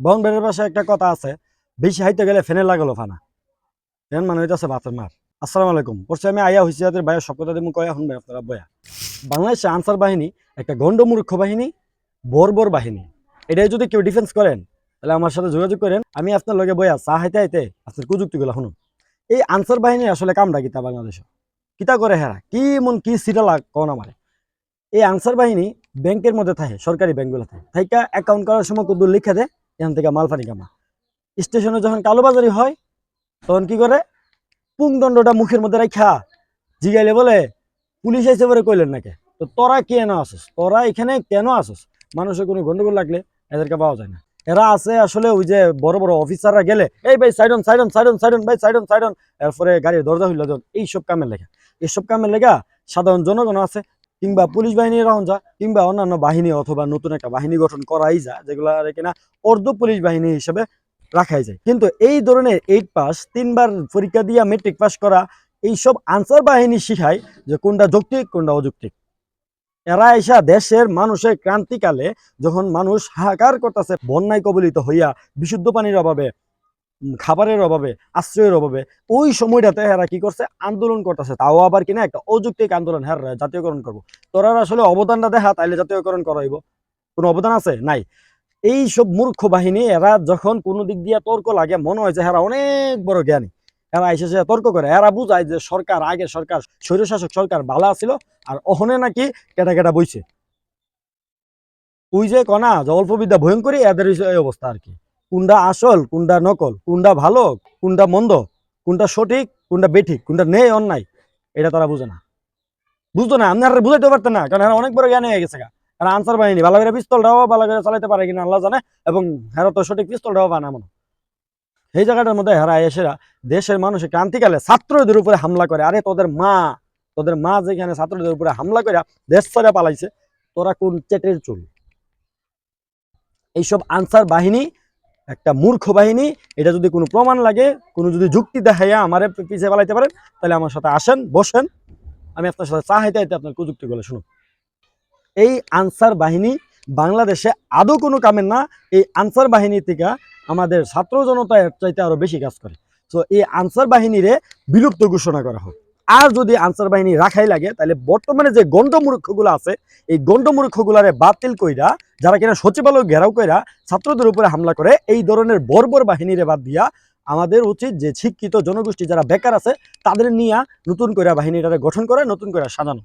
বন বেড়ের পাশে একটা কথা আছে, বেশি হাইতে গেলে ফেনে লাগালো ফানা। ফেন মানে হইতেছে বাতের মার। আসসালামু আলাইকুম। পড়ছে আমি আয়া হইছি যাদের ভাইয়া সব কথা দিয়ে কয়া শুনবেন আপনারা বয়া। বাংলাদেশে আনসার বাহিনী, একটা গণ্ডমূর্খ বাহিনী, বর্বর বাহিনী। এটাই যদি কেউ ডিফেন্স করেন, তাহলে আমার সাথে যোগাযোগ করেন। আমি আপনার লগে বয়া, চা হাইতে হাইতে আপনার প্রযুক্তিগুলো শুনুন। এই আনসার বাহিনী আসলে কামটা কিতা বাংলাদেশে? কিতা করে হেরা? কি মন কি সিটালা কোন আমারে? এই আনসার বাহিনী ব্যাংকের মধ্যে থাকে, সরকারি ব্যাংকগুলো থাকে থাইকা অ্যাকাউন্ট করার সময় কত লিখে দেয় এখান থেকে মালফানি কামা স্টেশনে যখন কালোবাজারি হয়, তখন কি করে? পুংদণ্ডটা মুখের মধ্যে রাখা জিগাইলে বলে, পুলিশ এসে পরে কইলেন নাকি? তো তোরা কেন আসিস? তোরা এখানে কেন আসিস? মানুষের কোনো গন্ডগোল লাগলে এদেরকে পাওয়া যায় না। এরা আছে আসলে ওই যে বড় বড় অফিসাররা গেলে, এই ভাই, সাইডন সাইডন সাইডন সাইডন, ভাই, সাইডন সাইডন। এরপরে গাড়ির দরজা হইল এইসব কামের লেখা এইসব কামের লেখা সাধারণ জনগণ আছে কিংবা পুলিশ বাহিনী রাহন যা, কিংবা অন্যান্য বাহিনী অথবা নতুন একটা বাহিনী গঠন করাই যা, যেগুলো আর কিনা অর্ধ পুলিশ বাহিনী হিসেবে রাখাই যায়। কিন্তু এই ধরনের এইট পাস তিনবার পরীক্ষা দিয়া মেট্রিক পাস করা, এইসব আনসার বাহিনী শিখায় যে কোনটা যৌক্তিক, কোনটা অযৌক্তিক। এরা এসা দেশের মানুষের ক্রান্তিকালে যখন মানুষ হাহাকার করতেছে, বন্যায় কবলিত হইয়া বিশুদ্ধ পানির অভাবে খাবারের অভাবে, আশ্রয়ের অভাবে, ওই সময়টাতে এরা কি করছে? আন্দোলন করতেছে। তাও আবার কিনা একটা অযৌক্তিক আন্দোলন। হ্যাঁ জাতীয়করণ করব। তোরা আসলে অবদানটা দেখা, তাইলে জাতীয়করণ করাইব কোনো অবদান আছে? নাই। এই সব মূর্খ বাহিনী, এরা যখন কোনো দিক দিয়ে তর্ক লাগে, মনে হয় যে এরা অনেক বড় জ্ঞানী। এরা এসে সে তর্ক করে এরা বুঝায় যে সরকার, আগে সরকার, স্বৈরশাসক সরকার ভালো ছিল, আর ওখানে নাকি কেটা কেটা বইছে। ওই যে কনা, যে অল্প বিদ্যা ভয়ঙ্করী এদের অবস্থা আর কি। কোনটা আসল, কোনটা নকল, কোনটা ভালো, কোনটা মন্দ, কোনটা সঠিক, কোনটা বেঠিক, কোনটা নেই, অন্যায়, এটা তারা বুঝে না। বুঝতো না আপনারা বুঝাইতে পারতেন না, কারণ এরা অনেক বড় জ্ঞানী হয়ে গেছে। এরা আনসার বাহিনী ভালো করে পিস্তলটাও ভালো করে চালাইতে পারে কিনা আল্লাহ জানে, এবং হেরা তো সঠিক পিস্তলটাও বানা মনে এই জায়গাটার মধ্যে হেরা এসেরা দেশের মানুষের ক্রান্তিকালে ছাত্রদের উপরে হামলা করে। আরে তোদের মা তোদের মা যেখানে ছাত্রদের উপরে হামলা করে, দেশ ছেড়ে পালাইছে, তোরা কোন চেটের চুল? এইসব আনসার বাহিনী একটা মূর্খ বাহিনী, এটা যদি কোনো প্রমাণ লাগে, কোনো যদি যুক্তি দেখাইয়া আমারে পিছিয়ে পালাইতে পারেন তাহলে আমার সাথে আসেন, বসেন। আমি আপনার সাথে চা হাইতে হাইতে আপনার যুক্তিগুলো শুনুন। এই আনসার বাহিনী বাংলাদেশে আদৌ কোনো কামের না, এই আনসার বাহিনী থেকে আমাদের ছাত্র জনতা চাইতে আরও বেশি কাজ করে। তো এই আনসার বাহিনীরে বিলুপ্ত ঘোষণা করা হোক। আর যদি আনসার বাহিনী রাখাই লাগে, তাহলে বর্তমানে যে গণ্ডমূর্খগুলো আছে, এই গণ্ডমূর্খগুলারে বাতিল কইরা, যারা কিনা সচিবালয় ঘেরাও কইরা ছাত্রদের উপরে হামলা করে, এই ধরনের বর্বর বাহিনীরে বাদ দিয়া আমাদের উচিত যে শিক্ষিত জনগোষ্ঠী যারা বেকার আছে, তাদের নিয়ে নতুন করে বাহিনীটারে গঠন করে, নতুন করে সাজানো।